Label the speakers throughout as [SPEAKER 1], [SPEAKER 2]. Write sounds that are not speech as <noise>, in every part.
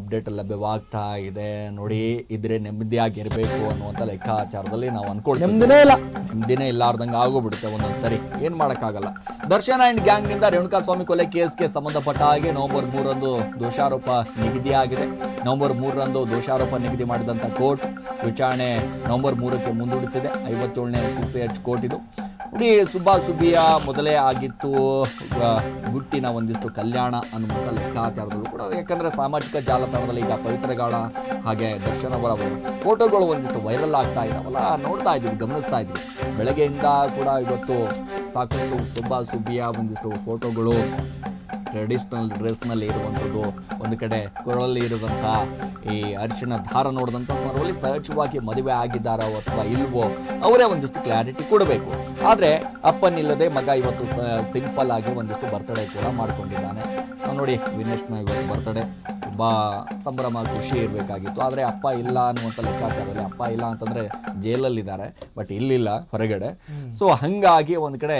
[SPEAKER 1] Update ಲಭ್ಯವಾಗ್ತಾ ಇದೆ. ನೋಡಿ ಇದ್ರೆ ನೆಮ್ಮದಿಯಾಗಿರ್ಬೇಕು ಅನ್ನುವಂಥ ಲೆಕ್ಕಾಚಾರದಲ್ಲಿ ನಾವು ಅನ್ಕೊಳ್ತೀವಿ.
[SPEAKER 2] ನೆಮ್ಮದಿನೇ ಇಲ್ಲ.
[SPEAKER 1] ನೆಮ್ಮದಿನೇ ಇಲ್ಲಾರ್ದಂಗೆ ಆಗೋಗ್ಬಿಡುತ್ತೆ ಒಂದೊಂದು ಸರಿ. ಏನು ಮಾಡೋಕ್ಕಾಗಲ್ಲ. ದರ್ಶನ ಆ್ಯಂಡ್ ಗ್ಯಾಂಗ್ನಿಂದ ರೇಣುಕಾಸ್ವಾಮಿ ಕೊಲೆ ಕೇಸ್ಗೆ ಸಂಬಂಧಪಟ್ಟ ಹಾಗೆ ನವೆಂಬರ್ ಮೂರರಂದು ದೋಷಾರೋಪ ನಿಗದಿಯಾಗಿದೆ ನವೆಂಬರ್ ಮೂರರಂದು ದೋಷಾರೋಪ ನಿಗದಿ ಮಾಡಿದಂಥ ಕೋರ್ಟ್ ವಿಚಾರಣೆ ನವೆಂಬರ್ ಮೂರಕ್ಕೆ ಮುಂದೂಡಿಸಿದೆ. ಐವತ್ತೇಳನೇ ಸಿ ಸಿ ಎಚ್ ಕೋರ್ಟ್ ಇದು. ನೋಡಿ ಸುಬ್ಬ ಸುಬ್ಬಿಯ ಮೊದಲೇ ಆಗಿತ್ತು. ಗುಟ್ಟಿನ ಒಂದಿಷ್ಟು ಕಲ್ಯಾಣ ಅನ್ನುವಂಥ ಲೆಕ್ಕಾಚಾರದಲ್ಲೂ ಕೂಡ, ಯಾಕಂದರೆ ಸಾಮಾಜಿಕ ಜಾಲತಾಣದಲ್ಲಿ ಈಗ ಪವಿತ್ರಗಾಳ ಹಾಗೆ ದರ್ಶನ ಅವರ ಫೋಟೋಗಳು ಒಂದಿಷ್ಟು ವೈರಲ್ ಆಗ್ತಾ ಇದ್ದಾವಲ್ಲ ನೋಡ್ತಾ ಇದ್ವಿ ಗಮನಿಸ್ತಾ ಇದ್ವಿ ಬೆಳಗ್ಗೆಯಿಂದ ಕೂಡ ಇವತ್ತು ಸಾಕಷ್ಟು ಸುಬ್ಬ ಸುಬ್ಬಿಯ ಒಂದಿಷ್ಟು ಫೋಟೋಗಳು ಟ್ರೆಡಿಷ್ನಲ್ ಡ್ರೆಸ್ನಲ್ಲಿ ಇರುವಂಥದ್ದು. ಒಂದು ಕಡೆ ಕೊರಳಲ್ಲಿ ಇರುವಂಥ ಈ ಅರಿಶಿಣ ದಾರ ನೋಡಿದಂಥ ಸಂದರ್ಭದಲ್ಲಿ ಸಹಜವಾಗಿ ಮದುವೆ ಆಗಿದ್ದಾರೋ ಅಥವಾ ಇಲ್ವೋ, ಅವರೇ ಒಂದಿಷ್ಟು ಕ್ಲಾರಿಟಿ ಕೊಡಬೇಕು. ಆದರೆ ಅಪ್ಪನಿಲ್ಲದೆ ಮಗ ಇವತ್ತು ಸಿಂಪಲ್ ಆಗಿ ಒಂದಿಷ್ಟು ಬರ್ತಡೇ ಕೂಡ ಮಾಡ್ಕೊಂಡಿದ್ದಾನೆ. ನೋಡಿ ವಿನೇಶ್ನ ಇವತ್ತು ಬರ್ತಡೇ ತುಂಬ ಸಂಭ್ರಮ ಖುಷಿ ಇರಬೇಕಾಗಿತ್ತು. ಆದರೆ ಅಪ್ಪ ಇಲ್ಲ ಅನ್ನುವಂಥ ಲೆಕ್ಕಾಚಾರದಲ್ಲಿ ಅಪ್ಪ ಇಲ್ಲ ಅಂತಂದರೆ ಜೈಲಲ್ಲಿದ್ದಾರೆ ಬಟ್ ಇಲ್ಲಿಲ್ಲ ಹೊರಗಡೆ. ಸೊ ಹಂಗಾಗಿ ಒಂದು ಕಡೆ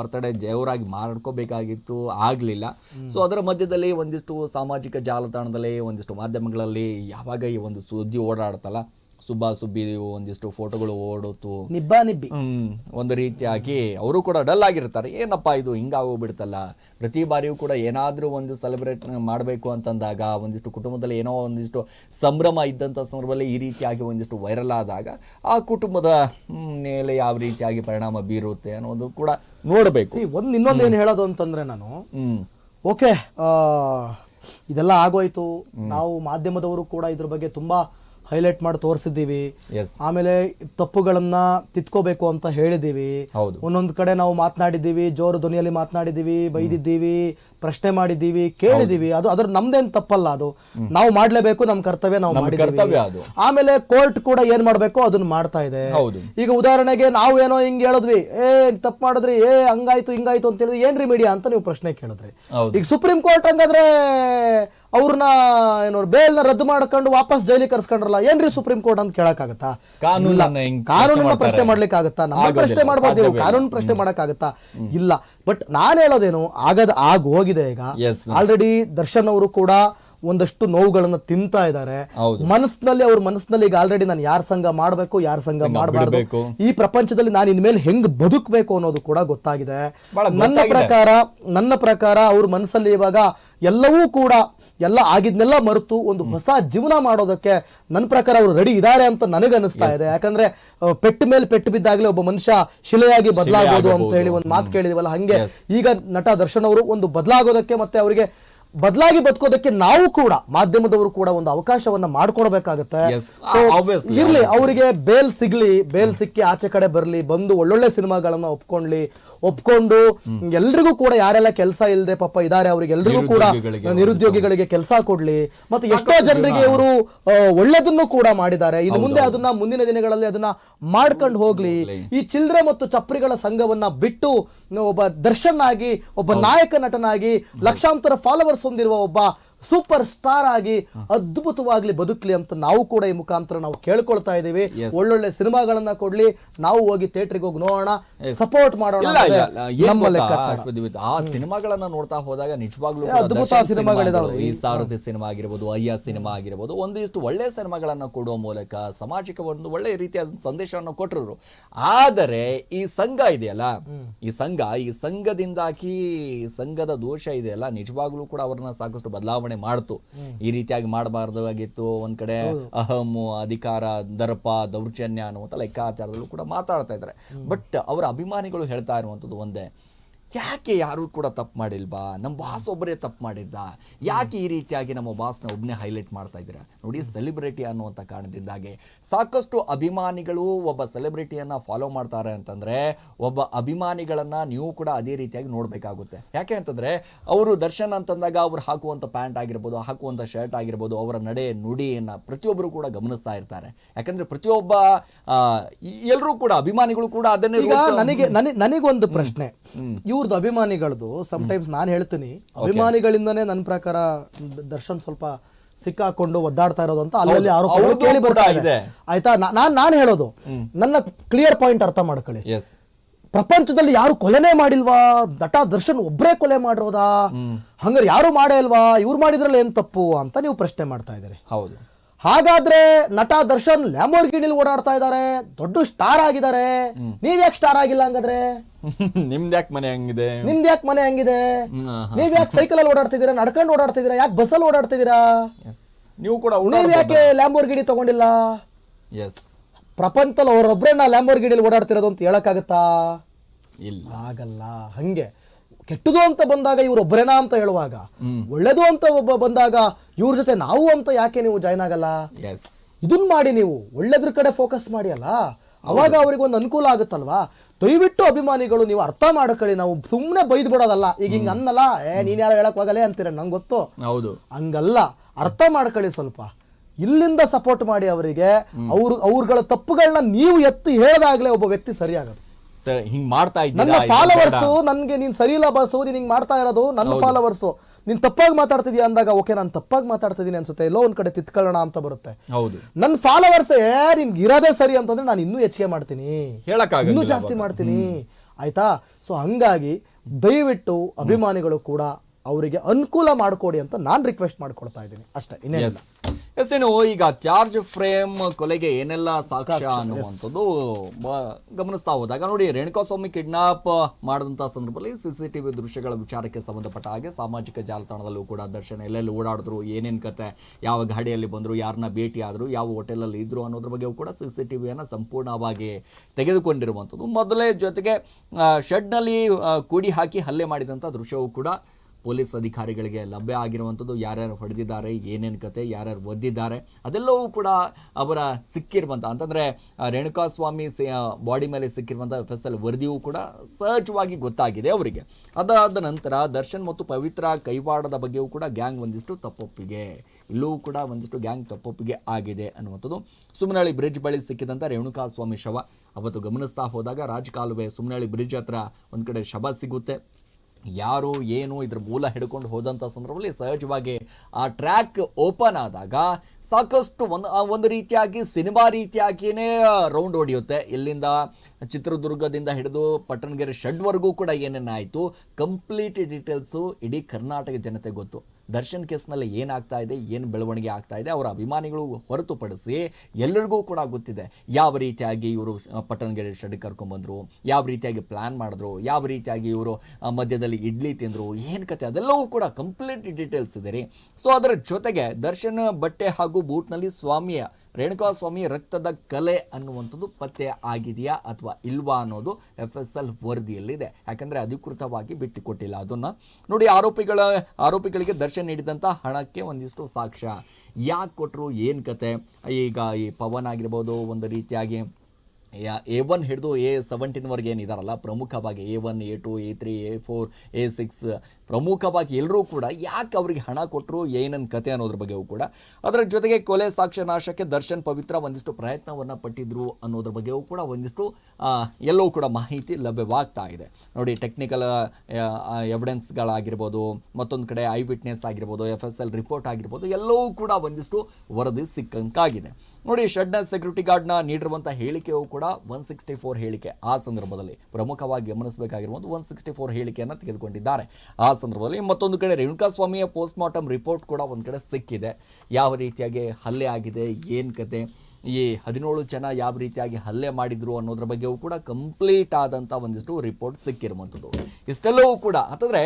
[SPEAKER 1] ಬರ್ತಡೇ ಜೋರಾಗಿ ಮಾಡ್ಕೋಬೇಕಾಗಿತ್ತು ಆಗಲಿಲ್ಲ. ಸೊ ಅದರ ಮಧ್ಯದಲ್ಲಿ ಒಂದಿಷ್ಟು ಸಾಮಾಜಿಕ ಜಾಲತಾಣದಲ್ಲಿ ಒಂದಿಷ್ಟು ಮಾಧ್ಯಮಗಳಲ್ಲಿ ಯಾವಾಗ ಈ ಒಂದು ಸುದ್ದಿ ಓಡಾಡುತ್ತಲ್ಲ ಸುಬ್ಬಾ ಸುಬ್ಬಿ ಒಂದಿಷ್ಟು ಫೋಟೋಗಳು ಓಡುತ್ತು
[SPEAKER 2] ನಿಬ್ಬ ನಿಬ್ಬಿ.
[SPEAKER 1] ಹ್ಮ್, ಒಂದು ರೀತಿಯಾಗಿ ಅವರು ಕೂಡ ಡಲ್ ಆಗಿರ್ತಾರೆ. ಏನಪ್ಪ ಇದು? ಹಿಂಗಾಗೋಗ್ಬಿಡ್ತಲ್ಲ. ಪ್ರತಿ ಬಾರಿಯೂ ಕೂಡ ಏನಾದರೂ ಒಂದು ಸೆಲೆಬ್ರೇಟ್ ಮಾಡಬೇಕು ಅಂತಂದಾಗ ಒಂದಿಷ್ಟು ಕುಟುಂಬದಲ್ಲಿ ಏನೋ ಒಂದಿಷ್ಟು ಸಂಭ್ರಮ ಇದ್ದಂಥ ಸಂದರ್ಭದಲ್ಲಿ ಈ ರೀತಿಯಾಗಿ ಒಂದಿಷ್ಟು ವೈರಲ್ ಆದಾಗ ಆ ಕುಟುಂಬದ ಹ್ಮ್, ಮೇಲೆ ಯಾವ ರೀತಿಯಾಗಿ ಪರಿಣಾಮ ಬೀರುತ್ತೆ ಅನ್ನೋದು ಕೂಡ ನೋಡಬೇಕು.
[SPEAKER 2] ಒಂದ್ ಇನ್ನೊಂದು ಏನು ಹೇಳೋದು ಅಂತಂದ್ರೆ ನಾನು
[SPEAKER 1] ಹ್ಮ್.
[SPEAKER 2] ಓಕೆ ಇದೆಲ್ಲ ಆಗೋಯ್ತು. ನಾವು ಮಾಧ್ಯಮದವರು ಕೂಡ ಇದ್ರ ಬಗ್ಗೆ ತುಂಬಾ ಹೈಲೈಟ್ ಮಾಡಿ ತೋರಿಸಿದ್ದೀವಿ. ಆಮೇಲೆ ತಪ್ಪುಗಳನ್ನ ತಿತ್ಕೋಬೇಕು ಅಂತ ಹೇಳಿದ್ದೀವಿ. ಒಂದೊಂದು ಕಡೆ ನಾವು ಮಾತನಾಡಿದ್ದೀವಿ ಜೋರು ಧ್ವನಿಯಲ್ಲಿ ಮಾತನಾಡಿದ್ದೀವಿ ಬೈದಿದ್ದೀವಿ ಪ್ರಶ್ನೆ ಮಾಡಿದ್ದೀವಿ ಕೇಳಿದೀವಿ ಅದು ಅದ್ರ ನಮ್ದೇನ್ ತಪ್ಪಲ್ಲ ಅದು. ನಾವು ಮಾಡ್ಲೇಬೇಕು ನಮ್ ಕರ್ತವ್ಯ ನಾವು ಮಾಡಿದ್ದೀವಿ. ಆಮೇಲೆ ಕೋರ್ಟ್ ಕೂಡ ಏನ್ ಮಾಡ್ಬೇಕು ಅದನ್ನ ಮಾಡ್ತಾ ಇದೆ. ಈಗ ಉದಾಹರಣೆಗೆ ನಾವು ಏನೋ ಹಿಂಗ್ ಹೇಳಿದ್ವಿ ಏ ತಪ್ಪು ಮಾಡಿದ್ರಿ ಏ ಹಂಗಾಯ್ತು ಹಿಂಗಾಯ್ತು ಅಂತ ಹೇಳಿದ್ರಿ ಏನ್ರಿ ಮೀಡಿಯಾ ಅಂತ ನೀವು ಪ್ರಶ್ನೆ ಕೇಳಿದ್ರಿ. ಈಗ ಸುಪ್ರೀಂ ಕೋರ್ಟ್ ಹಂಗಾದ್ರೆ ಅವ್ರನ್ನ ಏನೋ ಬೇಲ್ನ ರದ್ದು ಮಾಡ್ಕೊಂಡು ವಾಪಸ್ ಜೈಲಿಗೆ ಕರ್ಸ್ಕೊಂಡ್ರಲ್ಲ ಏನ್ರಿ ಸುಪ್ರೀಂ ಕೋರ್ಟ್ ಅಂತ ಕೇಳಕ್ಕಾಗತ್ತಾ?
[SPEAKER 1] ಕಾನೂನನ್ನ ಪ್ರಶ್ನೆ
[SPEAKER 2] ಮಾಡ್ಲಿಕ್ಕಾಗತ್ತಾ
[SPEAKER 1] ಮಾಡ್ತಾರೆ?
[SPEAKER 2] ಮಾಡ್ಲಿಕ್ಕೆ ಆಗುತ್ತಾ ನಮ್ಮ ಪ್ರಶ್ನೆ ಮಾಡ್ಬೋದು ನೀವು ಕಾನೂನು ಪ್ರಶ್ನೆ ಮಾಡಕ್ಕಾಗತ್ತಾ? ಇಲ್ಲ. ಬಟ್ ನಾನು ಹೇಳೋದೇನು ಆಗದ ಆಗ ಹೋಗಿದೆ ಈಗ. ಆಲ್ರೆಡಿ ದರ್ಶನ್ ಅವರು ಕೂಡ ಒಂದಷ್ಟು ನೋವುಗಳನ್ನ ತಿಂತಾ ಇದ್ದಾರೆ. ಮನಸ್ಸಿನಲ್ಲಿ ಅವ್ರ ಮನಸ್ಸಿನಲ್ಲಿ ಈಗ ಆಲ್ರೆಡಿ ನಾನು ಯಾರ ಸಂಘ ಮಾಡ್ಬೇಕು ಯಾರ ಸಂಘ ಮಾಡಬಾರ್ದು. ಈ ಪ್ರಪಂಚದಲ್ಲಿ ನಾನು ಇನ್ಮೇಲೆ ಹೆಂಗ್ ಬದುಕಬೇಕು ಅನ್ನೋದು ಕೂಡ ಗೊತ್ತಾಗಿದೆ. ನನ್ನ ಪ್ರಕಾರ ನನ್ನ ಪ್ರಕಾರ ಅವ್ರ ಮನಸ್ಸಲ್ಲಿ ಇವಾಗ ಎಲ್ಲವೂ ಕೂಡ ಎಲ್ಲ ಆಗಿದ್ನೆಲ್ಲ ಮರೆತು ಒಂದು ಹೊಸ ಜೀವನ ಮಾಡೋದಕ್ಕೆ ನನ್ನ ಪ್ರಕಾರ ಅವರು ರೆಡಿ ಇದ್ದಾರೆ ಅಂತ ನನಗನ್ನಿಸ್ತಾ ಇದೆ. ಯಾಕಂದ್ರೆ ಪೆಟ್ಟ್ ಪೆಟ್ಟು ಮೇಲೆ ಪೆಟ್ಟು ಬಿದ್ದಾಗಲೇ ಒಬ್ಬ ಮನುಷ್ಯ ಶಿಲೆಯಾಗಿ ಬದಲಾಗೋದು ಅಂತ ಹೇಳಿ ಒಂದು ಮಾತು ಕೇಳಿದಿವಲ್ಲ ಹಂಗೆ ಈಗ ನಟ ದರ್ಶನ್ ಅವರು ಒಂದು ಬದಲಾಗೋದಕ್ಕೆ ಮತ್ತೆ ಅವರಿಗೆ ಬದಲಾಗಿ ಬದುಕೋದಕ್ಕೆ ನಾವು ಕೂಡ ಮಾಧ್ಯಮದವರು ಕೂಡ ಒಂದು ಅವಕಾಶವನ್ನ ಮಾಡ್ಕೊಡ್ಬೇಕಾಗತ್ತೆ. ಇರ್ಲಿ ಅವರಿಗೆ ಬೇಲ್ ಸಿಗ್ಲಿ ಬೇಲ್ ಸಿಕ್ಕಿ ಆಚೆ ಕಡೆ ಬರ್ಲಿ ಬಂದು ಒಳ್ಳೊಳ್ಳೆ ಸಿನಿಮಾಗಳನ್ನ ಒಪ್ಕೊಂಡ್ಲಿ ಒಪ್ಕೊಂಡು ಎಲ್ರಿಗೂ ಕೂಡ ಯಾರೆಲ್ಲ ಕೆಲಸ ಇಲ್ಲದೆ ಪಾಪ ಇದಾರೆ ಅವ್ರಿಗೆ ಎಲ್ರಿಗೂ ಕೂಡ
[SPEAKER 1] ನಿರುದ್ಯೋಗಿಗಳಿಗೆ
[SPEAKER 2] ನಿರುದ್ಯೋಗಿಗಳಿಗೆ ಕೆಲಸ ಕೊಡ್ಲಿ. ಮತ್ತೆ ಎಷ್ಟೋ ಜನರಿಗೆ ಇವರು ಒಳ್ಳೇದನ್ನು ಕೂಡ ಮಾಡಿದ್ದಾರೆ. ಇನ್ನು ಮುಂದೆ ಅದನ್ನ ಮುಂದಿನ ದಿನಗಳಲ್ಲಿ ಅದನ್ನ ಮಾಡ್ಕೊಂಡು ಹೋಗ್ಲಿ. ಈ ಚಿಲ್ಡ್ರೆ ಮತ್ತು ಚಪ್ರಿಗಳ ಸಂಘವನ್ನ ಬಿಟ್ಟು ಒಬ್ಬ ದರ್ಶನ್ ಆಗಿ ಒಬ್ಬ ನಾಯಕ ನಟನಾಗಿ ಲಕ್ಷಾಂತರ ಫಾಲೋವರ್ಸ್ 遊んでるわ、おば。ಸೂಪರ್ ಸ್ಟಾರ್ ಆಗಿ ಅದ್ಭುತವಾಗ್ಲಿ ಬದುಕಲಿ ಅಂತ ನಾವು ಕೂಡ ಈ ಮುಖಾಂತರ ನಾವು ಕೇಳ್ಕೊಳ್ತಾ
[SPEAKER 1] ಇದ್ದೀವಿ.
[SPEAKER 2] ಒಳ್ಳೊಳ್ಳೆ ಸಿನಿಮಾಗಳನ್ನ ಕೊಡ್ಲಿ ನಾವು ಹೋಗಿ ಥಿಯೇಟರ್ಗೆ ಹೋಗಿ ನೋಡೋಣ ಸಪೋರ್ಟ್ ಮಾಡೋಣ
[SPEAKER 1] ಆ ಸಿನಿಮಾಗಳನ್ನ ನೋಡ್ತಾ ಹೋದಾಗ ನಿಜವಾಗ್ಲೂ
[SPEAKER 2] ಅದ್ಭುತ ಸಿನಿಮಾಗಳಿದಾವೆ.
[SPEAKER 1] ಈ ಸಾರಥಿ ಸಿನಿಮಾ ಆಗಿರ್ಬೋದು ಅಯ್ಯ ಸಿನಿಮಾ ಆಗಿರ್ಬೋದು ಒಂದಿಷ್ಟು ಒಳ್ಳೆ ಸಿನಿಮಾಗಳನ್ನ ಕೊಡುವ ಮೂಲಕ ಸಮಾಜಕ್ಕೆ ಒಂದು ಒಳ್ಳೆ ರೀತಿಯಾದ ಸಂದೇಶವನ್ನು ಕೊಟ್ಟರು ಆದರೆ ಈ ಸಂಘ ಇದೆಯಲ್ಲ ಈ ಸಂಘ ಈ ಸಂಘದಿಂದಾಗಿ ಸಂಘದ ದೋಷ ಇದೆಯಲ್ಲ ನಿಜವಾಗ್ಲೂ ಕೂಡ ಅವರನ್ನ ಸಾಕಷ್ಟು ಬದಲಾವಣೆ ಮಾಡ್ತು. ಈ ರೀತಿಯಾಗಿ ಮಾಡಬಾರ್ದಾಗಿತ್ತು ಒಂದ್ ಕಡೆ ಅಹಮ್ ಅಧಿಕಾರ ದರ್ಪ ದೌರ್ಜನ್ಯ ಅನ್ನುವಂಥ ಲೆಕ್ಕಾಚಾರದಲ್ಲೂ ಕೂಡ ಮಾತಾಡ್ತಾ ಇದ್ದಾರೆ. ಬಟ್ ಅವರ ಅಭಿಮಾನಿಗಳು ಹೇಳ್ತಾ ಇರುವಂಥದ್ದು ಒಂದೇ ಯಾಕೆ ಯಾರೂ ಕೂಡ ತಪ್ಪು ಮಾಡಿಲ್ವಾ? ನಮ್ಮ ಬಾಸ್ ಒಬ್ಬರೇ ತಪ್ಪು ಮಾಡಿದ್ದ? ಯಾಕೆ ಈ ರೀತಿಯಾಗಿ ನಮ್ಮ ಬಾಸ್ನ ಒಬ್ಬನೇ ಹೈಲೈಟ್ ಮಾಡ್ತಾ ಇದ್ದೀರಾ? ನೋಡಿ ಸೆಲೆಬ್ರಿಟಿ ಅನ್ನುವಂಥ ಕಾರಣದಿಂದಾಗಿ ಸಾಕಷ್ಟು ಅಭಿಮಾನಿಗಳು ಒಬ್ಬ ಸೆಲೆಬ್ರಿಟಿಯನ್ನು ಫಾಲೋ ಮಾಡ್ತಾರೆ ಅಂತಂದರೆ ಒಬ್ಬ ಅಭಿಮಾನಿಗಳನ್ನು ನೀವು ಕೂಡ ಅದೇ ರೀತಿಯಾಗಿ ನೋಡಬೇಕಾಗುತ್ತೆ. ಯಾಕೆ ಅಂತಂದರೆ ಅವರು ದರ್ಶನ್ ಅಂತಂದಾಗ ಅವ್ರು ಹಾಕುವಂಥ ಪ್ಯಾಂಟ್ ಆಗಿರ್ಬೋದು ಹಾಕುವಂಥ ಶರ್ಟ್ ಆಗಿರ್ಬೋದು ಅವರ ನಡೆ ನುಡಿಯನ್ನು ಪ್ರತಿಯೊಬ್ಬರು ಕೂಡ ಗಮನಿಸ್ತಾ ಇರ್ತಾರೆ. ಯಾಕಂದರೆ ಪ್ರತಿಯೊಬ್ಬ ಎಲ್ಲರೂ ಕೂಡ ಅಭಿಮಾನಿಗಳು ಕೂಡ ಅದನ್ನೇ
[SPEAKER 2] ನನಗೆ ನನಗೊಂದು ಪ್ರಶ್ನೆ. ಇವ್ರದ್ದು ಅಭಿಮಾನಿಗಳದ್ದು ಸಮಟೈಮ್ಸ್ ನಾನು ಹೇಳ್ತೀನಿ ಅಭಿಮಾನಿಗಳಿಂದನೇ ನನ್ನ ಪ್ರಕಾರ ದರ್ಶನ್ ಸ್ವಲ್ಪ ಸಿಕ್ಕಾಕೊಂಡು ಒದ್ದಾಡ್ತಾ ಇರೋದು ಅಂತ ಅಲ್ಲಲ್ಲಿ ಆರೋಪ ಕೇಳಿ ಬರ್ತಾ ಇದೆ. ಆಯ್ತಾ? ನಾನ್ ನಾನ್ ಹೇಳೋದು. ನನ್ನ ಕ್ಲಿಯರ್ ಪಾಯಿಂಟ್ ಅರ್ಥ ಮಾಡ್ಕೊಳ್ಳಿ.
[SPEAKER 1] ಎಸ್
[SPEAKER 2] ಪ್ರಪಂಚದಲ್ಲಿ ಯಾರು ಕೊಲೆನೇ ಮಾಡಿಲ್ವಾ? ನಟ ದರ್ಶನ್ ಒಬ್ಬರೇ ಕೊಲೆ ಮಾಡಿರೋದಾ? ಹಂಗಾರೆ ಯಾರು ಮಾಡೇ ಇಲ್ವಾ? ಇವ್ರು ಮಾಡಿದ್ರಲ್ಲಿ ಏನ್ ತಪ್ಪು ಅಂತ ನೀವು ಪ್ರಶ್ನೆ ಮಾಡ್ತಾ ಇದ್ದಾರೆ.
[SPEAKER 1] ಹೌದು.
[SPEAKER 2] ಹಾಗಾದ್ರೆ ನಟ ದರ್ಶನ್ ಲ್ಯಾಂಬೋರ್ಗಿನಿಲ್ ಓಡಾಡ್ತಾ ಇದ್ದಾರೆ ದೊಡ್ಡ ಸ್ಟಾರ್ ಆಗಿದ್ದಾರೆ. ನೀವ್ ಯಾಕೆ ಸ್ಟಾರ್ ಆಗಿಲ್ಲ ಹಂಗಾದ್ರೆ? <laughs>
[SPEAKER 1] ನಿಮ್ದು ಯಾಕೆ ಮನೆ ಹಂಗಿದೆ?
[SPEAKER 2] ನಿಮ್ದು ಯಾಕೆ ಮನೆ ಹಂಗಿದೆ. ನೀವ್ ಯಾಕೆ ಸೈಕಲ್ ಅಲ್ಲಿ ಓಡಾಡ್ತಿದ್ದೀರಾ? ನಡ್ಕೊಂಡು ಓಡಾಡ್ತಿದ್ದೀರಾ? ಯಾಕೆ ಬಸ್ಸಲ್ಲಿ ಓಡಾಡ್ತಿದ್ದೀರಾ?
[SPEAKER 1] ಎಸ್ ನೀವು ಕೂಡ
[SPEAKER 2] ನೀವ್ ಯಾಕೆ ಲ್ಯಾಂಬೋರ್ಗಿನಿ ತಗೊಂಡಿಲ್ಲ?
[SPEAKER 1] ಎಸ್
[SPEAKER 2] ಪ್ರಪಂಚದಲ್ಲಿ ಅವರೊಬ್ಬರೇ ನಾ ಲ್ಯಾಂಬೋರ್ಗಿನಿಲ್ ಓಡಾಡ್ತಿರೋದು ಅಂತ ಹೇಳಕ್ಕಾಗತ್ತಾ?
[SPEAKER 1] ಇಲ್ಲ.
[SPEAKER 2] ಆಗಲ್ಲ ಹಂಗೆ. ಕೆಟ್ಟದು ಅಂತ ಬಂದಾಗ ಇವ್ರು ಒಬ್ಬರೇನಾ ಅಂತ ಹೇಳುವಾಗ ಒಳ್ಳೇದು ಅಂತ ಒಬ್ಬ ಬಂದಾಗ ಇವ್ರ ಜೊತೆ ನಾವು ಅಂತ ಯಾಕೆ ನೀವು ಜಾಯ್ನ್ ಆಗಲ್ಲ?
[SPEAKER 1] ಎಸ್
[SPEAKER 2] ಇದನ್ ಮಾಡಿ ನೀವು ಒಳ್ಳೇದ್ರ ಕಡೆ ಫೋಕಸ್ ಮಾಡಿ ಅಲ್ಲ? ಅವಾಗ ಅವರಿಗೆ ಒಂದು ಅನುಕೂಲ ಆಗುತ್ತಲ್ವಾ? ದಯವಿಟ್ಟು ಅಭಿಮಾನಿಗಳು ನೀವು ಅರ್ಥ ಮಾಡ್ಕೊಳ್ಳಿ. ನಾವು ಸುಮ್ಮನೆ ಬೈದ್ ಬಿಡೋದಲ್ಲ. ಈಗ ಹಿಂಗ ಅನ್ನಲ್ಲ ಏ ನೀನ್ ಯಾರು ಹೇಳಕ್ ಹೋಗಲೇ ಅಂತೀರ? ನಂಗೆ ಗೊತ್ತು.
[SPEAKER 1] ಹೌದು.
[SPEAKER 2] ಹಂಗಲ್ಲ. ಅರ್ಥ ಮಾಡ್ಕೊಳ್ಳಿ ಸ್ವಲ್ಪ. ಇಲ್ಲಿಂದ ಸಪೋರ್ಟ್ ಮಾಡಿ ಅವರಿಗೆ. ಅವ್ರು ಅವ್ರಗಳ ತಪ್ಪುಗಳನ್ನ ನೀವು ಎತ್ತಿ ಹೇಳ್ದಾಗ್ಲೇ ಒಬ್ಬ ವ್ಯಕ್ತಿ ಸರಿಯಾಗದು.
[SPEAKER 1] ಹಿಂಗ್ ಮಾಡ್ತಾ
[SPEAKER 2] ನನ್ನ ಫಾಲೋವರ್ಸು. ನನ್ಗೆ ನೀನ್ ಸರಿ ಇಲ್ಲ ಬಸ್ಸು ನೀನ್ ಹಿಂಗ್ ಮಾಡ್ತಾ ಇರೋದು ನನ್ನ ಫಾಲೋವರ್ಸ್ ನೀನ್ ತಪ್ಪಾಗಿ ಮಾತಾಡ್ತಿದ್ಯಾ ಅಂದಾಗ ಓಕೆ ನಾನು ತಪ್ಪಾಗಿ ಮಾತಾಡ್ತಿದ್ದೀನಿ ಅನ್ಸುತ್ತೆ. ಎಲ್ಲೋ ಒಂದ್ ಕಡೆ ತಿತ್ಕೊಳ್ಳೋಣ ಅಂತ ಬರುತ್ತೆ.
[SPEAKER 1] ಹೌದು.
[SPEAKER 2] ನನ್ನ ಫಾಲೋವರ್ಸ್ ಏ ನಿನ್ಗೆ ಇರೋದೇ ಸರಿ ಅಂತಂದ್ರೆ ನಾನು ಇನ್ನೂ ಹೆಚ್ಚಿಗೆ ಮಾಡ್ತೀನಿ. ಇನ್ನೂ ಜಾಸ್ತಿ ಮಾಡ್ತೀನಿ. ಆಯ್ತಾ? ಸೊ ಹಂಗಾಗಿ ದಯವಿಟ್ಟು ಅಭಿಮಾನಿಗಳು ಕೂಡ ಅವರಿಗೆ ಅನುಕೂಲ ಮಾಡಿಕೊಡಿ ಅಂತ ನಾನು ರಿಕ್ವೆಸ್ಟ್ ಮಾಡ್ಕೊಡ್ತಾ ಇದ್ದೀನಿ. ಅಷ್ಟೇ
[SPEAKER 1] ಎಸ್ ಎಸ್ ಏನು ಈಗ ಚಾರ್ಜ್ ಫ್ರೇಮ್ ಕೊಲೆಗೆ ಏನೆಲ್ಲ ಸಾಕ್ಷ್ಯ ಅನ್ನುವಂಥದ್ದು ಗಮನಿಸ್ತಾ ಹೋದಾಗ ನೋಡಿ ರೇಣುಕಾಸ್ವಾಮಿ ಕಿಡ್ನಾಪ್ ಮಾಡಿದಂಥ ಸಂದರ್ಭದಲ್ಲಿ ಸಿ ಸಿ ಟಿ ವಿ ದೃಶ್ಯಗಳ ವಿಚಾರಕ್ಕೆ ಸಂಬಂಧಪಟ್ಟ ಹಾಗೆ ಸಾಮಾಜಿಕ ಜಾಲತಾಣದಲ್ಲೂ ಕೂಡ ದರ್ಶನ ಎಲ್ಲೆಲ್ಲಿ ಓಡಾಡಿದ್ರು ಏನೇನು ಕತೆ ಯಾವ ಗಾಡಿಯಲ್ಲಿ ಬಂದರು ಯಾರನ್ನ ಭೇಟಿ ಆದರು ಯಾವ ಹೋಟೆಲಲ್ಲಿ ಇದ್ರು ಅನ್ನೋದ್ರ ಬಗ್ಗೆ ಕೂಡ ಸಿ ಸಿ ಟಿ ವಿಯನ್ನು ಸಂಪೂರ್ಣವಾಗಿ ತೆಗೆದುಕೊಂಡಿರುವಂಥದ್ದು. ಮೊದಲೇ ಜೊತೆಗೆ ಶೆಡ್ನಲ್ಲಿ ಕೂಡಿ ಹಾಕಿ ಹಲ್ಲೆ ಮಾಡಿದಂಥ ದೃಶ್ಯವೂ ಕೂಡ ಪೊಲೀಸ್ ಅಧಿಕಾರಿಗಳಿಗೆ ಲಭ್ಯ ಆಗಿರುವಂಥದ್ದು ಯಾರ್ಯಾರು ಹೊಡೆದಿದ್ದಾರೆ, ಏನೇನು ಕತೆ, ಯಾರ್ಯಾರು ಒದ್ದಿದ್ದಾರೆ, ಅದೆಲ್ಲವೂ ಕೂಡ ಅವರ ಸಿಕ್ಕಿರುವಂಥ, ಅಂತಂದರೆ ರೇಣುಕಾಸ್ವಾಮಿ ಬಾಡಿ ಮೇಲೆ ಸಿಕ್ಕಿರುವಂಥ ಎಫ್ ಎಸ್ ಕೂಡ ಸಹಜವಾಗಿ ಗೊತ್ತಾಗಿದೆ ಅವರಿಗೆ. ಅದಾದ ನಂತರ ದರ್ಶನ್ ಮತ್ತು ಪವಿತ್ರ ಕೈವಾಡದ ಬಗ್ಗೆಯೂ ಕೂಡ ಗ್ಯಾಂಗ್ ಒಂದಿಷ್ಟು ತಪ್ಪೊಪ್ಪಿಗೆ, ಇಲ್ಲೂ ಕೂಡ ಒಂದಿಷ್ಟು ಗ್ಯಾಂಗ್ ತಪ್ಪೊಪ್ಪಿಗೆ ಆಗಿದೆ ಅನ್ನುವಂಥದ್ದು. ಸುಮ್ಮನಳ್ಳಿ ಬ್ರಿಡ್ಜ್ ಬಳಿ ಸಿಕ್ಕಿದಂಥ ರೇಣುಕಾಸ್ವಾಮಿ ಶವ. ಅವತ್ತು ಗಮನಿಸ್ತಾ ಹೋದಾಗ ರಾಜಕಾಲುವೆ ಸುಮ್ಮನಳ್ಳಿ ಬ್ರಿಡ್ಜ್ ಹತ್ರ ಒಂದು ಕಡೆ ಶವ ಸಿಗುತ್ತೆ. ಯಾರು, ಏನು, ಇದ್ರ ಮೂಲ ಹಿಡ್ಕೊಂಡು ಹೋದಂಥ ಸಂದರ್ಭದಲ್ಲಿ ಸಹಜವಾಗಿ ಆ ಟ್ರ್ಯಾಕ್ ಓಪನ್ ಆದಾಗ ಸಾಕಷ್ಟು ಒಂದು ಒಂದು ರೀತಿಯಾಗಿ, ಸಿನಿಮಾ ರೀತಿಯಾಗಿಯೇ ರೌಂಡ್ ಹೊಡೆಯುತ್ತೆ. ಇಲ್ಲಿಂದ ಚಿತ್ರದುರ್ಗದಿಂದ ಹಿಡಿದು ಪಟ್ಟಣಗೆರೆ ಶೆಡ್ವರೆಗೂ ಕೂಡ ಏನೇನಾಯಿತು? ಕಂಪ್ಲೀಟ್ ಡೀಟೇಲ್ಸು ಇಡೀ ಕರ್ನಾಟಕ ಜನತೆ ಗೊತ್ತು. ದರ್ಶನ್ ಕೇಸ್ನಲ್ಲಿ ಏನಾಗ್ತಾ ಇದೆ, ಏನು ಬೆಳವಣಿಗೆ ಆಗ್ತಾ ಇದೆ, ಅವರ ಅಭಿಮಾನಿಗಳು ಹೊರತುಪಡಿಸಿ ಎಲ್ಲರಿಗೂ ಕೂಡ ಗೊತ್ತಿದೆ. ಯಾವ ರೀತಿಯಾಗಿ ಇವರು ಪಟ್ಟಣಗೆರೆ ಶೆಡ್ ಕರ್ಕೊಂಡ್ಬಂದರು ಯಾವ ರೀತಿಯಾಗಿ ಪ್ಲ್ಯಾನ್ ಮಾಡಿದ್ರು, ಯಾವ ರೀತಿಯಾಗಿ ಇವರು ಮಧ್ಯದಲ್ಲಿ ಇಡ್ಲಿ ತಿಂದರು, ಏನು ಕತೆ, ಅದೆಲ್ಲವೂ ಕೂಡ ಕಂಪ್ಲೀಟ್ ಡೀಟೇಲ್ಸ್ ಇದೆ ರೀ. ಸೊ ಅದರ ಜೊತೆಗೆ ದರ್ಶನ್ ಬಟ್ಟೆ ಹಾಗೂ ಬೂಟ್ನಲ್ಲಿ ಸ್ವಾಮಿಯ ರೇಣುಕಾ ಸ್ವಾಮಿ ರಕ್ತದ ಕಲೆ ಅನ್ನುವಂಥದ್ದು ಪತ್ತೆ ಆಗಿದೆಯಾ ಅಥವಾ ಇಲ್ವಾ ಅನ್ನೋದು ಎಫ್ ಎಸ್ ಎಲ್ ವರದಿಯಲ್ಲಿದೆ. ಯಾಕಂದರೆ ಅಧಿಕೃತವಾಗಿ ಬಿಟ್ಟುಕೊಟ್ಟಿಲ್ಲ ಅದನ್ನು. ನೋಡಿ, ಆರೋಪಿಗಳ, ಆರೋಪಿಗಳಿಗೆ ದರ್ಶನ ನೀಡಿದಂಥ ಹಣಕ್ಕೆ ಒಂದಿಷ್ಟು ಸಾಕ್ಷ್ಯ. ಯಾಕೆ ಕೊಟ್ಟರು ಏನು ಕತೆ? ಈಗ ಈ ಪವನ್ ಆಗಿರ್ಬೋದು, ಒಂದು ರೀತಿಯಾಗಿ ಎ ಒನ್ ಹಿಡಿದು ಎ ಸೆವೆಂಟೀನ್ವರೆಗೆ ಏನಿದಾರಲ್ಲ ಪ್ರಮುಖವಾಗಿ A one A two A three A four A six ಪ್ರಮುಖವಾಗಿ ಎಲ್ಲರೂ ಕೂಡ ಯಾಕೆ ಅವರಿಗೆ ಹಣ ಕೊಟ್ಟರು ಏನೇನು ಕತೆ ಅನ್ನೋದ್ರ ಬಗ್ಗೆಯೂ ಕೂಡ. ಅದರ ಜೊತೆಗೆ ಕೊಲೆ ಸಾಕ್ಷ್ಯ ನಾಶಕ್ಕೆ ದರ್ಶನ್ ಪವಿತ್ರ ಒಂದಿಷ್ಟು ಪ್ರಯತ್ನವನ್ನು ಪಟ್ಟಿದ್ರು ಅನ್ನೋದ್ರ ಬಗ್ಗೆಯೂ ಕೂಡ ಒಂದಿಷ್ಟು ಎಲ್ಲವೂ ಕೂಡ ಮಾಹಿತಿ ಲಭ್ಯವಾಗ್ತಾ ಇದೆ. ನೋಡಿ ಟೆಕ್ನಿಕಲ್ ಎವಿಡೆನ್ಸ್ಗಳಾಗಿರ್ಬೋದು ಮತ್ತೊಂದು ಕಡೆ ಐ ವಿಟ್ನೆಸ್ ಆಗಿರ್ಬೋದು ಎಫ್ ಎಸ್ ಎಲ್ ರಿಪೋರ್ಟ್ ಆಗಿರ್ಬೋದು, ಎಲ್ಲವೂ ಕೂಡ ಒಂದಿಷ್ಟು ವರದಿ ಸಿಕ್ಕಂಕಾಗಿದೆ ನೋಡಿ ಶೆಡ್ನ ಸೆಕ್ಯೂರಿಟಿ ಗಾರ್ಡ್ನ ನೀಡಿರುವಂಥ ಹೇಳಿಕೆಯೂ ಕೂಡ ಒನ್ ಸಿಕ್ಸ್ಟಿ ಫೋರ್ ಹೇಳಿಕೆ ಆ ಸಂದರ್ಭದಲ್ಲಿ ಪ್ರಮುಖವಾಗಿ ಗಮನಿಸಬೇಕಾಗಿರುವುದು ಒನ್ ಸಿಕ್ಸ್ಟಿ ಫೋರ್ ಹೇಳಿಕೆಯನ್ನು ತೆಗೆದುಕೊಂಡಿದ್ದಾರೆ. ಆ ಸಂದರ್ಭದಲ್ಲಿ ಮತ್ತೊಂದು ಕಡೆ ರೇಣುಕಾಸ್ವಾಮಿಯ ಪೋಸ್ಟ್ ಮಾರ್ಟಮ್ ರಿಪೋರ್ಟ್ ಕೂಡ ಒಂದು ಕಡೆ ಸಿಕ್ಕಿದೆ. ಯಾವ ರೀತಿಯಾಗಿ ಹಲ್ಲೆ ಆಗಿದೆ, ಏನು ಕತೆ, ಈ ಹದಿನೇಳು ಜನ ಯಾವ ರೀತಿಯಾಗಿ ಹಲ್ಲೆ ಮಾಡಿದ್ರು ಅನ್ನೋದ್ರ ಬಗ್ಗೆಯೂ ಕೂಡ ಕಂಪ್ಲೀಟ್ ಆದಂಥ ಒಂದಿಷ್ಟು ರಿಪೋರ್ಟ್ ಸಿಕ್ಕಿರುವಂಥದ್ದು ಇಷ್ಟೆಲ್ಲವೂ ಕೂಡ, ಅಂತಂದರೆ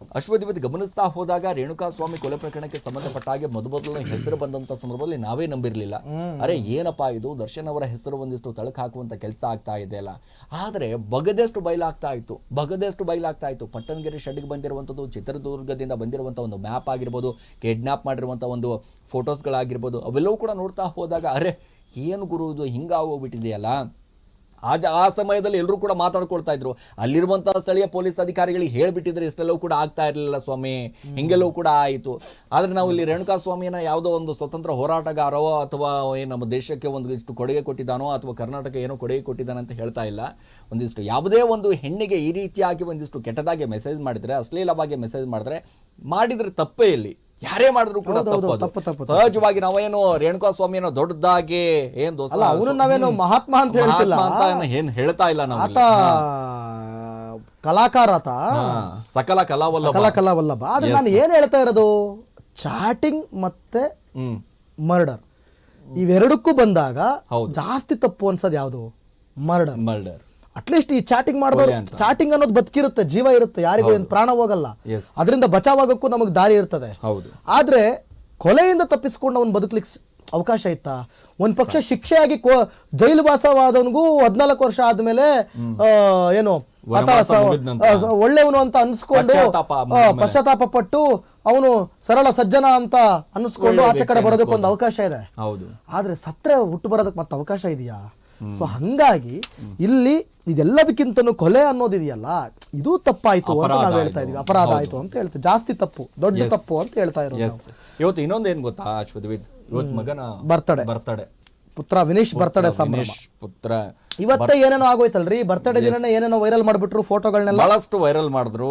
[SPEAKER 1] ಅಶ್ವಧಿಪತಿ ಗಮನಿಸ್ತಾ ಹೋದಾಗ ರೇಣುಕಾ ಸ್ವಾಮಿ ಕೊಲೆ ಪ್ರಕರಣಕ್ಕೆ ಸಂಬಂಧಪಟ್ಟ ಹಾಗೆ ಮೊದಲ ಹೆಸರು ಬಂದಂತ ಸಂದರ್ಭದಲ್ಲಿ ನಾವೇ ನಂಬಿರಲಿಲ್ಲ. ಅರೆ, ಏನಪ್ಪಾ ಇದು? ದರ್ಶನ್ ಅವರ ಹೆಸರು ಒಂದಿಷ್ಟು ತಳಕ ಹಾಕುವಂತ ಕೆಲಸ ಆಗ್ತಾ ಇದೆ ಅಲ್ಲ. ಆದರೆ ಬಗದೆಷ್ಟು ಬಯಲಾಗ್ತಾ ಇತ್ತು. ಬಗದಷ್ಟು ಬಯಲಾಗ್ತಾ ಇತ್ತು. ಪಟ್ಟಣಗೆರೆ ಶೆಡ್ಗೆ ಬಂದಿರುವಂಥದ್ದು, ಚಿತ್ರದುರ್ಗದಿಂದ ಬಂದಿರುವಂಥ ಒಂದು ಮ್ಯಾಪ್ ಆಗಿರ್ಬೋದು, ಕಿಡ್ನಾಪ್ ಮಾಡಿರುವಂಥ ಒಂದು ಫೋಟೋಸ್ಗಳಾಗಿರ್ಬೋದು, ಅವೆಲ್ಲವೂ ಕೂಡ ನೋಡ್ತಾ ಹೋದಾಗ, ಅರೆ, ಏನು ಗುರು ಇದು ಹಿಂಗಾಗೋಗ್ಬಿಟ್ಟಿದೆಯಲ್ಲ ಆ ಜ, ಆ ಸಮಯದಲ್ಲಿ ಎಲ್ಲರೂ ಕೂಡ ಮಾತಾಡ್ಕೊಳ್ತಾ ಇದ್ರು. ಅಲ್ಲಿರುವಂತಹ ಸ್ಥಳೀಯ ಪೊಲೀಸ್ ಅಧಿಕಾರಿಗಳಿಗೆ ಹೇಳಿಬಿಟ್ಟಿದ್ರೆ ಇಷ್ಟೆಲ್ಲವೂ ಕೂಡ ಆಗ್ತಾ ಇರಲಿಲ್ಲ ಸ್ವಾಮಿ. ಹಿಂಗೆಲ್ಲವೂ ಕೂಡ ಆಯಿತು. ಆದರೆ ನಾವು ಇಲ್ಲಿ ರೇಣುಕಾ ಸ್ವಾಮಿಯನ್ನ ಯಾವುದೋ ಒಂದು ಸ್ವತಂತ್ರ ಹೋರಾಟಗಾರವೋ ಅಥವಾ ಏನು ನಮ್ಮ ದೇಶಕ್ಕೆ ಒಂದು ಇಷ್ಟು ಕೊಡುಗೆ ಕೊಟ್ಟಿದ್ದಾನೋ ಅಥವಾ ಕರ್ನಾಟಕ ಏನೋ ಕೊಡುಗೆ ಕೊಟ್ಟಿದ್ದಾನೆ ಅಂತ ಹೇಳ್ತಾ ಇಲ್ಲ. ಒಂದಿಷ್ಟು ಯಾವುದೇ ಒಂದು ಹೆಣ್ಣಿಗೆ ಈ ರೀತಿಯಾಗಿ ಒಂದಿಷ್ಟು ಕೆಟ್ಟದಾಗಿ ಮೆಸೇಜ್ ಮಾಡಿದರೆ, ಅಶ್ಲೀಲವಾಗಿ ಮೆಸೇಜ್ ಮಾಡಿದ್ರೆ ಮಾಡಿದರೆ ತಪ್ಪೇ ಇಲ್ಲಿ. ಯಾರೇ ಮಾಡಿದ್ರು ಕೂಡ
[SPEAKER 2] ತಪ್ಪು, ತಪ್ಪು,
[SPEAKER 1] ಸಹಜವಾಗಿ ನಾವೇನು ರೇಣುಕಾ ಏನೋ ದೊಡ್ಡದಾಗಿ ಏನ್
[SPEAKER 2] ದೋಸ್ತ ಅವನು ನಾವೇನು ಮಹಾತ್ಮ ಅಂತ ಹೇಳ್ತಿಲ್ಲ.
[SPEAKER 1] ಏನ್ ಹೇಳ್ತಾ ಇಲ್ಲ ನಾವು
[SPEAKER 2] ಆತ ಕಲಾಕಾರ ಆತ
[SPEAKER 1] ಸಕಲ ಕಲಾವಲ್ಲ
[SPEAKER 2] ಕಲಾ ಕಲಾವಲ್ಲಭ. ಆದ್ರೆ ನಾನು ಏನ್ ಹೇಳ್ತಾ ಇರೋದು? ಚಾಟಿಂಗ್ ಮತ್ತೆ ಮರ್ಡರ್. ಇವೆರಡಕ್ಕೂ ಬಂದಾಗ. ಜಾಸ್ತಿ ತಪ್ಪು ಅನ್ಸೋದು ಯಾವುದು? ಮರ್ಡರ್.
[SPEAKER 1] ಮರ್ಡರ್.
[SPEAKER 2] ಅಟ್ಲೀಸ್ಟ್ ಈ ಚಾಟಿಂಗ್ ಮಾಡಿದವರು ಚಾಟಿಂಗ್ ಅನ್ನೋದು ಬದುಕಿರುತ್ತೆ ಜೀವ ಇರುತ್ತೆ ಯಾರಿಗೂ ಏನು ಪ್ರಾಣ ಹೋಗಲ್ಲ. ಅದರಿಂದ ಬಚಾವಾಗಕ್ಕೂ ನಮಗೆ ದಾರಿ ಇರ್ತದೆ.
[SPEAKER 1] ಹೌದು.
[SPEAKER 2] ಆದ್ರೆ ಕೊಲೆಯಿಂದ ತಪ್ಪಿಸ್ಕೊಂಡು ಅವನು ಬದುಕ್ಲಿಕ್ಕೆ ಅವಕಾಶ ಇತ್ತಾ? ಒಂದ್ ಪಕ್ಷ ಶಿಕ್ಷೆಯಾಗಿ ಜೈಲು ವಾಸವಾದವನಿಗೂ ಹದ್ನಾಲ್ಕು ವರ್ಷ ಆದ್ಮೇಲೆ ಏನು ಒಳ್ಳೆಯವನು ಅಂತ ಅನ್ಸ್ಕೊಂಡು
[SPEAKER 1] ಪಶ್ಚಾತ್ತಾಪ
[SPEAKER 2] ಪಟ್ಟು ಅವನು ಸರಳ ಸಜ್ಜನ ಅಂತ ಅನ್ಸ್ಕೊಂಡು ಆಚೆ ಕಡೆ
[SPEAKER 1] ವ್ಯಕ್ತಿ
[SPEAKER 2] ಬರೋದಕ್ಕೆ ಒಂದು ಅವಕಾಶ ಇದೆ.
[SPEAKER 1] ಹೌದು.
[SPEAKER 2] ಆದ್ರೆ ಸತ್ರೆ ಹುಟ್ಟು ಬರೋದಕ್ಕೆ ಮತ್ತೆ ಅವಕಾಶ ಇದೆಯಾ? ಸೊ ಹಂಗಾಗಿ ಇಲ್ಲಿ ಇದೆಲ್ಲದಕ್ಕಿಂತನೂ ಕೊಲೆ ಅನ್ನೋದಿದೆಯಲ್ಲ ಇದು ತಪ್ಪಾಯ್ತು ಅಂತ
[SPEAKER 1] ಅಪರಾಧ
[SPEAKER 2] ನಾವು ಹೇಳ್ತಾ ಇದೀವಿ. ಅಪರಾಧ ಆಯ್ತು ಅಂತ ಹೇಳ್ತೀವಿ ಜಾಸ್ತಿ ತಪ್ಪು ದೊಡ್ಡ ತಪ್ಪು ಅಂತ ಹೇಳ್ತಾ ಇರೋದು
[SPEAKER 1] ಇವತ್ತು ಇನ್ನೊಂದು ಏನ್ ಗೊತ್ತಾ ಅಶ್ವದ್ವಿದ್ ಇವತ್ತು ಮಗನ
[SPEAKER 2] ಬರ್ತಡೆ.
[SPEAKER 1] ಬರ್ತಡೆ.
[SPEAKER 2] ಪುತ್ರ ವಿನೀಶ್ ಬರ್ತಡೆ
[SPEAKER 1] ಪುತ್ರ
[SPEAKER 2] ಇವತ್ತೇ ಏನೇನೋ ಆಗೋಯ್ತಲ್ರಿ? ಬರ್ತಡೇ ದಿನ ಏನೇನೋ ವೈರಲ್ ಮಾಡ್ಬಿಟ್ರು ಫೋಟೋಗಳನ್ನೆಲ್ಲ
[SPEAKER 1] ಬಹಳಷ್ಟು ವೈರಲ್ ಮಾಡಿದ್ರು.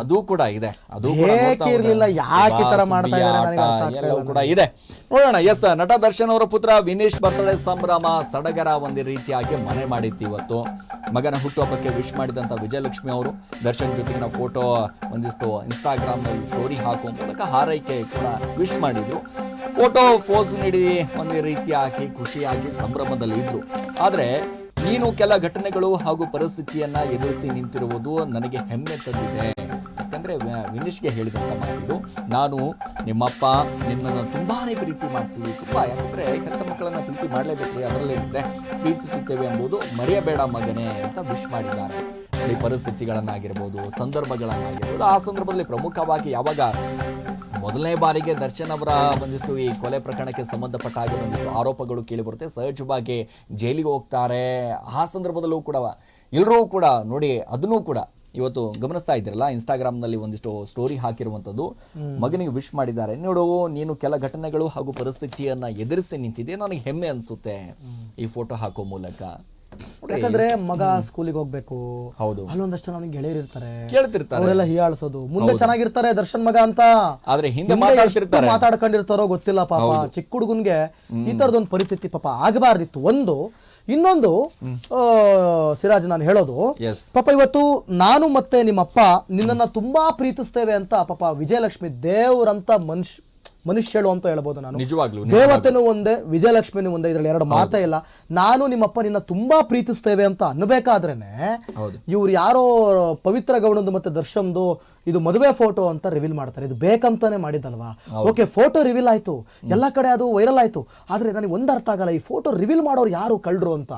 [SPEAKER 1] ಅದು ಕೂಡ ಇದೆ. ಅದು?
[SPEAKER 2] ಯಾಕೆ ತರ ಮಾಡ್ತಾ ಇದ್ದಾರೆ
[SPEAKER 1] ಕೂಡ ಇದೆ. ನೋಡೋಣ. ಎಸ್, ನಟ ದರ್ಶನ್ ಅವರ ಪುತ್ರ ವಿನೇಶ್ ಬರ್ತಡೇ ಸಂಭ್ರಮ ಸಡಗರ ಒಂದು ರೀತಿಯಾಗಿ ಮನೆ ಮಾಡಿತ್ತು ಇವತ್ತು. ಮಗನ ಹುಟ್ಟುಹಬ್ಬಕ್ಕೆ ವಿಶ್ ಮಾಡಿದಂತ ವಿಜಯಲಕ್ಷ್ಮಿ ಅವರು ದರ್ಶನ್ ಜೊತೆಗಿನ ಫೋಟೋ ಒಂದಿಷ್ಟು ಇನ್ಸ್ಟಾಗ್ರಾಮ್ನಲ್ಲಿ ಸ್ಟೋರಿ ಹಾಕುವ ಮೂಲಕ ಹಾರೈಕೆ ಕೂಡ ವಿಶ್ ಮಾಡಿದ್ರು. ಫೋಟೋ ಫೋಸ್ ನೀಡಿ ಒಂದು ರೀತಿಯಾಗಿ ಖುಷಿಯಾಗಿ ಸಂಭ್ರಮದಲ್ಲಿ ಇದ್ರು. ಆದರೆ ನೀನು ಕೆಲ ಘಟನೆಗಳು ಹಾಗೂ ಪರಿಸ್ಥಿತಿಯನ್ನ ಎದುರಿಸಿ ನಿಂತಿರುವುದು ನನಗೆ ಹೆಮ್ಮೆ ತಂದಿದೆ. ಯಾಕಂದ್ರೆ ವಿನೇಶ್ಗೆ ಹೇಳಿದಂತ ಮಾತಿದು, ನಾನು ನಿಮ್ಮಪ್ಪ ನಿನ್ನನ್ನು ತುಂಬಾ ಪ್ರೀತಿ ಮಾಡ್ತೀವಿ. ತುಂಬ ಯಾಕಂದರೆ ಹೆತ್ತ ಮಕ್ಕಳನ್ನು ಪ್ರೀತಿ ಮಾಡಲೇಬೇಕು ಅದರಲ್ಲೇನಿದೆ ಪ್ರೀತಿಸುತ್ತೇವೆ ಎಂಬುದು ಮರೆಯಬೇಡ ಮಗನೇ ಅಂತ ವಿಶ್ ಮಾಡಿದ್ದಾರೆ. ಈ ಪರಿಸ್ಥಿತಿಗಳನ್ನಾಗಿರ್ಬೋದು, ಸಂದರ್ಭಗಳನ್ನಾಗಿರ್ಬೋದು, ಆ ಸಂದರ್ಭದಲ್ಲಿ ಪ್ರಮುಖವಾಗಿ ಯಾವಾಗ ಮೊದಲನೇ ಬಾರಿಗೆ ದರ್ಶನ್ ಅವರ ಒಂದಿಷ್ಟು ಈ ಕೊಲೆ ಪ್ರಕರಣಕ್ಕೆ ಸಂಬಂಧಪಟ್ಟ ಹಾಗೆ ಒಂದಿಷ್ಟು ಆರೋಪಗಳು ಕೇಳಿಬರುತ್ತೆ. ಸಹಜವಾಗಿ ಜೈಲಿಗೆ ಹೋಗ್ತಾರೆ. ಆ ಸಂದರ್ಭದಲ್ಲೂ ಕೂಡ ಎಲ್ಲರೂ ಕೂಡ ನೋಡಿ, ಅದನ್ನೂ ಕೂಡ ಇವತ್ತು ಗಮನಿಸ್ತಾ ಇದ್ದೀರಲ್ಲ ಇನ್ಸ್ಟಾಗ್ರಾಮ್ನಲ್ಲಿ ಒಂದಿಷ್ಟು ಸ್ಟೋರಿ ಹಾಕಿರುವಂಥದ್ದು. ಮಗನಿಗೆ ವಿಶ್ ಮಾಡಿದ್ದಾರೆ ನೋಡು ನೀನು ಕೆಲ ಘಟನೆಗಳು ಹಾಗೂ ಪರಿಸ್ಥಿತಿಯನ್ನ ಎದುರಿಸಿ ನಿಂತಿದೆ ನನಗೆ ಹೆಮ್ಮೆ ಅನಿಸುತ್ತೆ ಈ ಫೋಟೋ ಹಾಕೋ ಮೂಲಕ.
[SPEAKER 2] ಯಾಕಂದ್ರೆ ಮಗ ಸ್ಕೂಲಿಗೆ ಹೋಗ್ಬೇಕು.
[SPEAKER 1] ಹೌದು.
[SPEAKER 2] ಅಲ್ಲೊಂದಷ್ಟು ನನಗೆ ಗೆಳೆಯರಿರ್ತಾರೆ
[SPEAKER 1] ಕೇಳ್ತಿರ್ತಾರೆ.
[SPEAKER 2] ಅವರೆಲ್ಲ ಹೀಯಾಳಿಸೋದು. ಮುಂದೆ ಚೆನ್ನಾಗಿರ್ತಾರೆ ದರ್ಶನ್ ಮಗ ಅಂತ.
[SPEAKER 1] ಆದ್ರೆ ಹಿಂದೆ ಮಾತಾಡ್ತಿರ್ತಾರೆ.
[SPEAKER 2] ಮಾತಾಡ್ಕೊಂಡಿರ್ತಾರೋ ಗೊತ್ತಿಲ್ಲ ಪಾಪ. ಚಿಕ್ಕ ಹುಡುಗನ್ಗೆ ಈ ತರದೊಂದು ಪರಿಸ್ಥಿತಿ ಪಾಪ ಆಗಬಾರ್ದಿತ್ತು. ಒಂದು ಇನ್ನೊಂದು ಸಿರಾಜ್ ನಾನು ಹೇಳೋದು. ಪಾಪ ಇವತ್ತು ನಾನು ಮತ್ತೆ ನಿಮ್ಮಪ್ಪ ನಿನ್ನನ್ನ ತುಂಬಾ ಪ್ರೀತಿಸ್ತೇವೆ ಅಂತ ಪಾಪ ವಿಜಯಲಕ್ಷ್ಮಿ ದೇವ್ರಂತ ಮನುಷ್ಯ ಮನುಷ್ಯಳು ಅಂತ ಹೇಳ್ಬೋದು ನಾನು.
[SPEAKER 1] ನಿಜವಾಗ್ಲೂ
[SPEAKER 2] ದೇವತೆನೂ ಒಂದೇ ವಿಜಯಲಕ್ಷ್ಮಿನೂ ಒಂದೇ ಇದ್ರಲ್ಲಿ ಎರಡು ಮಾತೇ ಇಲ್ಲ. ನಾನು ನಿಮ್ಮಪ್ಪ ನಿನ್ನ ತುಂಬಾ ಪ್ರೀತಿಸ್ತೇವೆ ಅಂತ ಅನ್ಬೇಕಾದ್ರೇನೆ ಇವ್ರು ಯಾರೋ ಪವಿತ್ರ ಗೌಡಂದು ಮತ್ತೆ ದರ್ಶನ್ದು ಇದು ಮದುವೆ ಫೋಟೋ ಅಂತ ರಿವೀಲ್ ಮಾಡ್ತಾರೆ. ಇದು ಬೇಕಂತಾನೆ ಮಾಡಿದ್ದಲ್ವಾ? ಓಕೆ ಫೋಟೋ ರಿವೀಲ್ ಆಯ್ತು. ಎಲ್ಲ ಕಡೆ ಅದು ವೈರಲ್ ಆಯ್ತು. ಆದ್ರೆ ನನಗೆ ಒಂದ್ ಅರ್ಥ ಆಗಲ್ಲ ಈ ಫೋಟೋ ರಿವೀಲ್ ಮಾಡೋರು ಯಾರು ಕಳ್ರು ಅಂತ?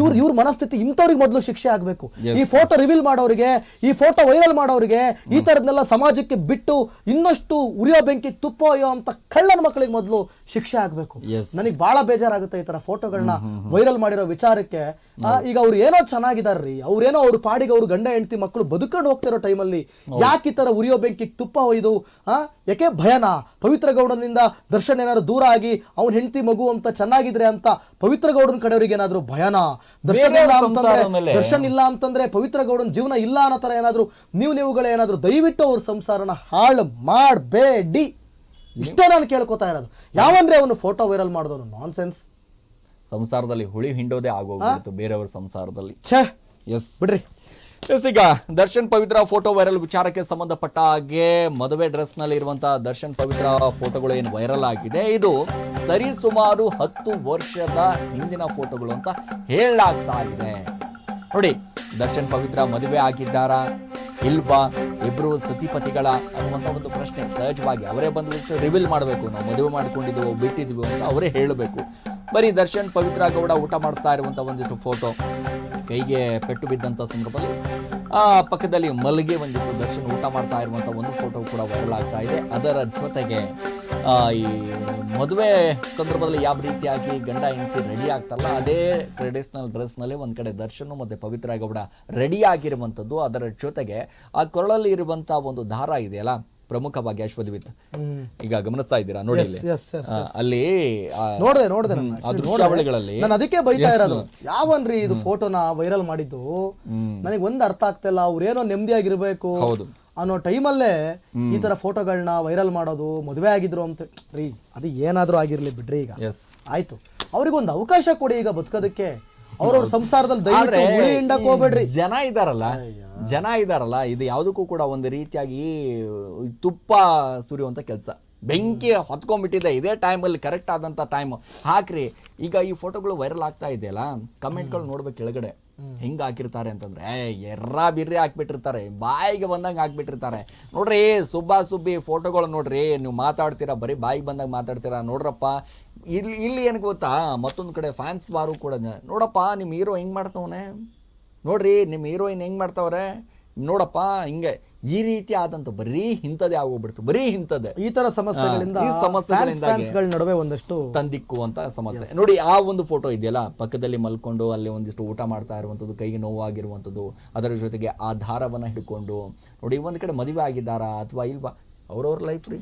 [SPEAKER 2] ಇವ್ರ ಇವ್ರ ಮನಸ್ಥಿತಿ ಇಂಥವ್ರಿಗೆ ಮೊದಲು ಶಿಕ್ಷೆ ಆಗ್ಬೇಕು. ಈ ಫೋಟೋ ರಿವೀಲ್ ಮಾಡೋರಿಗೆ ಈ ಫೋಟೋ ವೈರಲ್ ಮಾಡೋರಿಗೆ ಈ ತರದ್ನೆಲ್ಲ ಸಮಾಜಕ್ಕೆ ಬಿಟ್ಟು ಇನ್ನಷ್ಟು ಉರಿಯೋ ಬೆಂಕಿ ತುಪ್ಪೋಯೋ ಅಂತ ಕಳ್ಳನ ಮಕ್ಕಳಿಗೆ ಮೊದಲು ಶಿಕ್ಷೆ ಆಗ್ಬೇಕು. ನನಗೆ ಬಹಳ ಬೇಜಾರಾಗುತ್ತೆ ಈ ತರ ಫೋಟೋಗಳನ್ನ ವೈರಲ್ ಮಾಡಿರೋ ವಿಚಾರಕ್ಕೆ. ಈಗ ಅವ್ರು ಏನೋ ಚೆನ್ನಾಗಿದಾರ್ರಿ. ಅವ್ರೇನೋ ಅವ್ರ ಪಾಡಿಗೆ ಅವ್ರ ಗಂಡ ಹೆಂಡತಿ ಮಕ್ಕಳು ಬದುಕೊಂಡು ಹೋಗ್ತಿರೋ ಟೈಮಲ್ಲಿ ಯಾಕೆ ಈ ತರ ಉರಿಯೋ ಬೆಂಕಿಗೆ ತುಪ್ಪ ಒಯ್ದು ಆ ಯಾಕೆ ಭಯನ? ಪವಿತ್ರ ಗೌಡನಿಂದ ದರ್ಶನ್ ಏನಾದ್ರು ದೂರ ಆಗಿ ಅವ್ನ ಹೆಂಡತಿ ಮಗು ಅಂತ ಚೆನ್ನಾಗಿದ್ರೆ ಅಂತ ಪವಿತ್ರ ಗೌಡನ ಕಡೆಯವರಿಗೆ ಏನಾದ್ರು ಭಯನ? ದರ್ಶನ್ ಇಲ್ಲ ಅಂತಂದ್ರೆ ದರ್ಶನ್ ಇಲ್ಲ ಅಂತಂದ್ರೆ ಪವಿತ್ರ ಗೌಡನ ಜೀವನ ಇಲ್ಲ ಅನ್ನೋ ತರ ಏನಾದ್ರು ನೀವು ನೀವುಗಳ ಏನಾದ್ರು ದಯವಿಟ್ಟು ಅವ್ರ ಸಂಸಾರನ ಹಾಳು ಮಾಡಬೇಡಿ. ಇಷ್ಟೇ ನಾನು ಕೇಳ್ಕೊತಾ ಇರೋದು. ಯಾವಂದ್ರೆ ಅವನು ಫೋಟೋ ವೈರಲ್ ಮಾಡಿದವನು ನಾನ್ ಸೆನ್ಸ್
[SPEAKER 1] ಸಂಸಾರದಲ್ಲಿ ಹುಳಿ ಹಿಂಡೋದೇ ಆಗೋಗ್ಬಿಡ್ತು ಬೇರೆಯವ್ರ ಸಂಸಾರದಲ್ಲಿ.
[SPEAKER 2] ಛೇ!
[SPEAKER 1] ಎಸ್
[SPEAKER 2] ಬಿಡ್ರಿ.
[SPEAKER 1] ಎಸ್ ಈಗ ದರ್ಶನ್ ಪವಿತ್ರ ಫೋಟೋ ವೈರಲ್ ವಿಚಾರಕ್ಕೆ ಸಂಬಂಧಪಟ್ಟ ಹಾಗೆ ಮದುವೆ ಡ್ರೆಸ್ನಲ್ಲಿ ಇರುವಂತಹ ದರ್ಶನ್ ಪವಿತ್ರ ಫೋಟೋಗಳು ಏನು ವೈರಲ್ ಆಗಿದೆ. ಇದು ಸರಿ ಸುಮಾರು ಹತ್ತು ವರ್ಷದ ಹಿಂದಿನ ಫೋಟೋಗಳು ಅಂತ ಹೇಳಲಾಗ್ತಾ ಇದೆ. ನೋಡಿ ದರ್ಶನ್ ಪವಿತ್ರ ಮದುವೆ ಆಗಿದ್ದಾರಾ? ಇಲ್ವಾ? ಇಬ್ರು ಸತಿಪತಿಗಳ ಅನ್ನುವಂಥ ಒಂದು ಪ್ರಶ್ನೆ ಸಹಜವಾಗಿ ಅವರೇ ಬಂದು ರಿವೀಲ್ ಮಾಡಬೇಕು ನಾವು ಮದುವೆ ಮಾಡ್ಕೊಂಡಿದ್ದೀವೋ ಬಿಟ್ಟಿದ್ದೀವೋ ಅಂತ ಅವರೇ ಹೇಳಬೇಕು. ಬರೀ ದರ್ಶನ್ ಪವಿತ್ರ ಗೌಡ ಊಟ ಮಾಡಿಸ್ತಾ ಇರುವಂಥ ಒಂದಿಷ್ಟು ಫೋಟೋ ಕೈಗೆ ಪೆಟ್ಟು ಬಿದ್ದಂಥ ಸಂದರ್ಭದಲ್ಲಿ, ಆ ಪಕ್ಕದಲ್ಲಿ ಮಲ್ಲಿಗೆ ಒಂದಿಷ್ಟು ದರ್ಶನ್ ಊಟ ಮಾಡ್ತಾ ಇರುವಂಥ ಒಂದು ಫೋಟೋ ಕೂಡ ವೈರಲ್ ಆಗ್ತಾ ಇದೆ. ಅದರ ಜೊತೆಗೆ ಈ ಮದುವೆ ಸಂದರ್ಭದಲ್ಲಿ ಯಾವ ರೀತಿಯಾಗಿ ಗಂಡ ಹೆಂಡತಿ ರೆಡಿ ಆಗ್ತಲ್ಲ ಅದೇ ಟ್ರೆಡಿಷನಲ್ ಡ್ರೆಸ್ನಲ್ಲಿ ಒಂದು ಕಡೆ ದರ್ಶನ್ ಮತ್ತು ಪವಿತ್ರ ಗೌಡ ರೆಡಿ ಆಗಿರುವಂಥದ್ದು ಅದರ ಜೊತೆಗೆ ಆ ಕೊರಳಲ್ಲಿ ಇರುವಂಥ ಒಂದು ದಾರ ಇದೆಯಲ್ಲ ಪ್ರಮುಖವಾಗಿ ಅಶ್ವದ್ವಿತ್ ಈಗ ಗಮನಿಸ್ತಾ ಇದ್ದೀರಾ? ನೋಡಿ ಇಲ್ಲಿ. ಆ, ಅಲ್ಲಿ ಆ,
[SPEAKER 2] ನೋಡ್ದೆ ನೋಡ್ದೆ ನಾನು
[SPEAKER 1] ಆ ದೃಶ್ಯಾವಳಿಗಳಲ್ಲಿ
[SPEAKER 2] ನಾನು ಅದಕ್ಕೆ ಬೈತಾ ಇರೋದು. ಯಾವನ್ರಿ ಇದು ಫೋಟೋನ ವೈರಲ್ ಮಾಡಿದ್ದು? ನನಗೆ ಒಂದ್ ಅರ್ಥ ಆಗ್ತಿಲ್ಲ. ಅವ್ರೇನೋ ನೆಮ್ಮದಿಯಾಗಿರ್ಬೇಕು
[SPEAKER 1] ಹೌದು.
[SPEAKER 2] ಅನ್ನೋ ಟೈಮಲ್ಲೇ ಈ ತರ ಫೋಟೋಗಳನ್ನ ವೈರಲ್ ಮಾಡೋದು ಮದುವೆ ಆಗಿದ್ರು ಅಂತ. ರೀ ಅದು ಏನಾದ್ರೂ ಆಗಿರ್ಲಿ ಬಿಡ್ರಿ ಈಗ.
[SPEAKER 1] ಎಸ್
[SPEAKER 2] ಆಯ್ತು. ಅವ್ರಿಗೊಂದು ಅವಕಾಶ ಕೊಡಿ ಈಗ ಬದುಕೋದಕ್ಕೆ. ಅವ್ರವ್ರ ಸಂಸಾರದಲ್ಲಿ ದಯವಿಟ್ಟು
[SPEAKER 1] ಆದ್ರೆ
[SPEAKER 2] ಹುಳಿ ಹಿಂಡಕ್ ಹೋಗ್ಬೇಡ್ರಿ.
[SPEAKER 1] ಜನ ಇದಾರಲ್ಲ ಜನ ಇದಾರಲ್ಲ ಇದು ಯಾವುದಕ್ಕೂ ಕೂಡ ಒಂದು ರೀತಿಯಾಗಿ ತುಪ್ಪ ಸುರಿಯುವಂತ ಕೆಲಸ. ಬೆಂಕಿ ಹೊತ್ಕೊಂಡ್ಬಿಟ್ಟಿದೆ ಇದೇ ಟೈಮಲ್ಲಿ ಕರೆಕ್ಟ್ ಆದಂತ ಟೈಮ್ ಹಾಕ್ರಿ ಈಗ ಈ ಫೋಟೋಗಳು ವೈರಲ್ ಆಗ್ತಾ ಇದೆಯಲ್ಲ ಕಮೆಂಟ್ಗಳು ನೋಡ್ಬೇಕು ಕೆಳಗಡೆ. ಹೆಂಗ್ ಹಾಕಿರ್ತಾರೆ ಅಂತಂದ್ರೆ ಎರ್ರ ಬಿರ್ರಿ ಹಾಕ್ಬಿಟ್ಟಿರ್ತಾರೆ, ಬಾಯಿಗೆ ಬಂದಂಗೆ ಹಾಕ್ಬಿಟ್ಟಿರ್ತಾರೆ. ನೋಡ್ರಿ, ಸುಬ್ಬ ಸುಬ್ಬಿ ಫೋಟೋಗಳು ನೋಡ್ರಿ, ನೀವು ಮಾತಾಡ್ತೀರಾ, ಬರೀ ಬಾಯಿಗೆ ಬಂದಾಗ ಮಾತಾಡ್ತೀರಾ, ನೋಡ್ರಪ್ಪ. ಇಲ್ಲಿ ಇಲ್ಲಿ ಏನು ಗೊತ್ತಾ, ಮತ್ತೊಂದು ಕಡೆ ಫ್ಯಾನ್ಸ್ ಬಾರು ಕೂಡ ನೋಡಪ್ಪ ನಿಮ್ಮ ಹೀರೋ ಹೆಂಗೆ ಮಾಡ್ತವನೆ? ನೋಡ್ರಿ ನಿಮ್ಮ ಹೀರೋಯಿನ್ ಹೆಂಗೆ ಮಾಡ್ತಾವ್ರೆ? ನೋಡಪ್ಪ ಹಿಂಗೆ ಈ ರೀತಿ ಆದಂತ ಬರೀ ಇಂಥದ್ದೇ ಆಗೋಗ್ಬಿಡ್ತು ಬರೀ ಇಂಥದ್ದೇ.
[SPEAKER 2] ಈ ತರ ಸಮಸ್ಯೆಗಳಿಂದ
[SPEAKER 1] ಈ ಸಮಸ್ಯೆಗಳಿಂದಾಗಿ
[SPEAKER 2] ಗಳ ನಡುವೆ ಒಂದಷ್ಟು
[SPEAKER 1] ತಂದಿಕ್ಕುವಂತ ಸಮಸ್ಯೆ. ನೋಡಿ ಆ ಒಂದು ಫೋಟೋ ಇದೆಯಲ್ಲ ಪಕ್ಕದಲ್ಲಿ ಮಲ್ಕೊಂಡು ಅಲ್ಲಿ ಒಂದಿಷ್ಟು ಊಟ ಮಾಡ್ತಾ ಇರುವಂಥದ್ದು ಕೈಗೆ ನೋವಾಗಿರುವಂಥದ್ದು ಅದರ ಜೊತೆಗೆ ಆ ದಾರವನ್ನ ಹಿಡ್ಕೊಂಡು ನೋಡಿ ಒಂದ್ ಕಡೆ ಮದುವೆ ಆಗಿದ್ದಾರಾ ಅಥವಾ ಇಲ್ವಾ? ಅವ್ರವ್ರ ಲೈಫ್ ರೀ?